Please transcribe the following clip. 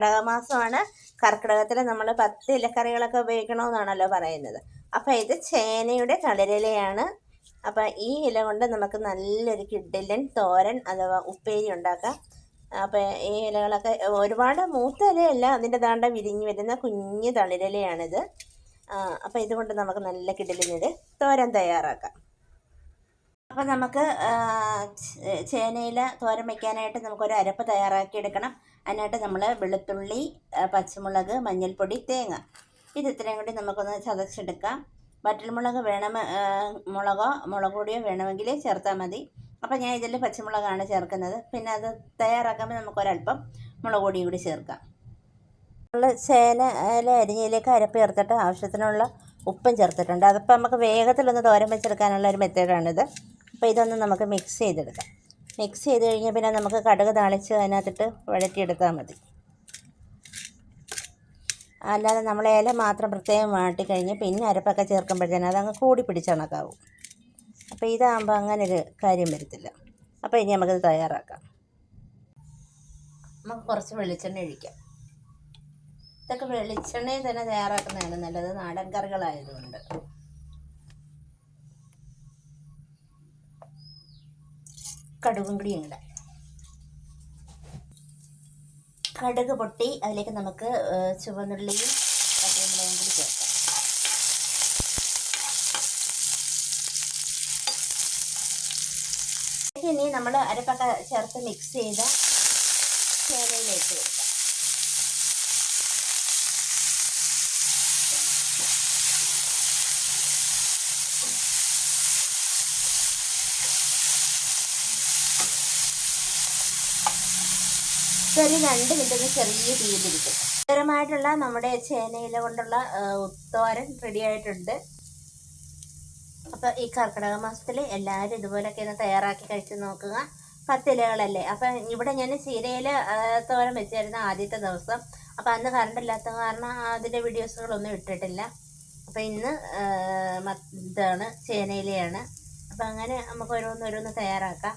കർക്കിടക മാസമാണ് കർക്കിടകത്തിൽ നമ്മൾ പത്ത് ഇലക്കറികളൊക്കെ ഉപയോഗിക്കണമെന്നാണല്ലോ പറയുന്നത്. അപ്പം ഇത് ചേനയുടെ കളരിലയാണ് അപ്പം ഈ ഇല കൊണ്ട് നമുക്ക് നല്ലൊരു കിഡിലൻ തോരൻ അഥവാ ഉപ്പേരി ഉണ്ടാക്കാം. അപ്പം ഈ ഇലകളൊക്കെ ഒരുപാട് മൂത്ത ഇലയല്ല അതിന്റെ ദാണ്ട വിരിഞ്ഞു വരുന്ന കുഞ്ഞ് തളിരിലയാണിത്. അപ്പം ഇതുകൊണ്ട് നമുക്ക് നല്ല കിഡിലിനൊരു തോരൻ തയ്യാറാക്കാം. അപ്പം നമുക്ക് ചേനയിൽ തോരൻ വയ്ക്കാനായിട്ട് നമുക്കൊരു അരപ്പ് തയ്യാറാക്കി എടുക്കണം അതിനായിട്ട് നമ്മൾ വെളുത്തുള്ളി പച്ചമുളക് മഞ്ഞൾപ്പൊടി തേങ്ങ. ഇത് ഇത്രയും കൂടി നമുക്കൊന്ന് ചതച്ചെടുക്കാം. വറ്റൽമുളക് വേണം മുളകോ മുളക് പൊടിയോ വേണമെങ്കിൽ ചേർത്താൽ മതി. അപ്പോൾ ഞാൻ ഇതിൽ പച്ചമുളകാണ് ചേർക്കുന്നത്. പിന്നെ അത് തയ്യാറാക്കുമ്പോൾ നമുക്കൊരല്പം മുളക് പൊടിയും കൂടി ചേർക്കാം. നമ്മൾ ചേന അരിഞ്ഞയിലേക്ക് അരപ്പ് ചേർത്തിട്ട് ആവശ്യത്തിനുള്ള ഉപ്പും ചേർത്തിട്ടുണ്ട്. അതിപ്പോൾ നമുക്ക് വേഗത്തിലൊന്ന് തോരൻ വെച്ചെടുക്കാനുള്ള ഒരു മെത്തേഡാണിത്. അപ്പോൾ ഇതൊന്ന് നമുക്ക് മിക്സ് ചെയ്തെടുക്കാം. മിക്സ് ചെയ്ത് കഴിഞ്ഞാൽ പിന്നെ നമുക്ക് കടുക് താളിച്ച് അതിനകത്തിട്ട് വഴറ്റിയെടുത്താൽ മതി. അല്ലാതെ നമ്മൾ ഇല മാത്രം പ്രത്യേകം വാട്ടി കഴിഞ്ഞ് പിന്നെ അരപ്പൊക്കെ ചേർക്കുമ്പോഴത്തേനും അതങ്ങ് കൂടി പിടിച്ചണക്കാവും അപ്പോൾ ഇതാകുമ്പോൾ അങ്ങനെ ഒരു കാര്യം വരത്തില്ല. അപ്പോൾ ഇനി നമുക്കിത് തയ്യാറാക്കാം. നമുക്ക് കുറച്ച് വെളിച്ചെണ്ണ ഒഴിക്കാം. ഇതൊക്കെ വെളിച്ചെണ്ണയിൽ തന്നെ തയ്യാറാക്കുന്നതാണ് നല്ലത്. നാടൻ കറികളായതുകൊണ്ട്. കടുകും കൂടി ഇടാം കടുക് പൊട്ടി അതിലേക്ക് നമുക്ക് ചുവന്നുള്ളിയും പച്ചമുളകും കൂടി ചേർക്കാം. ഇനി നമ്മൾ അരപ്പൊക്കെ ചേർത്ത് മിക്സ് ചെയ്ത ചേനയിലേക്ക് വെക്കാം ഇതൊരു രണ്ട് മിനിറ്റ് ഒന്ന് ചെറിയ തീയിലിരിക്കും രുചികരമായിട്ടുള്ള നമ്മുടെ ചേനയില കൊണ്ടുള്ള തോരൻ റെഡി ആയിട്ടുണ്ട്. അപ്പോൾ ഈ കർക്കിടക മാസത്തിൽ എല്ലാവരും ഇതുപോലൊക്കെ ഒന്ന് തയ്യാറാക്കി കഴിച്ച് നോക്കുക. പത്തിലകളല്ലേ? അപ്പം ഇവിടെ ഞാൻ ചീരയില തോരൻ വെച്ചായിരുന്നു ആദ്യത്തെ ദിവസം. അപ്പം അന്ന് കറണ്ട് ഇല്ലാത്ത കാരണം അതിന്റെ വീഡിയോസുകളൊന്നും ഇട്ടിട്ടില്ല. അപ്പം ഇന്ന് ഇതാണ് ചേനയിലയാണ്. അപ്പം അങ്ങനെ നമുക്ക് ഓരോന്ന് ഓരോന്ന് തയ്യാറാക്കാം.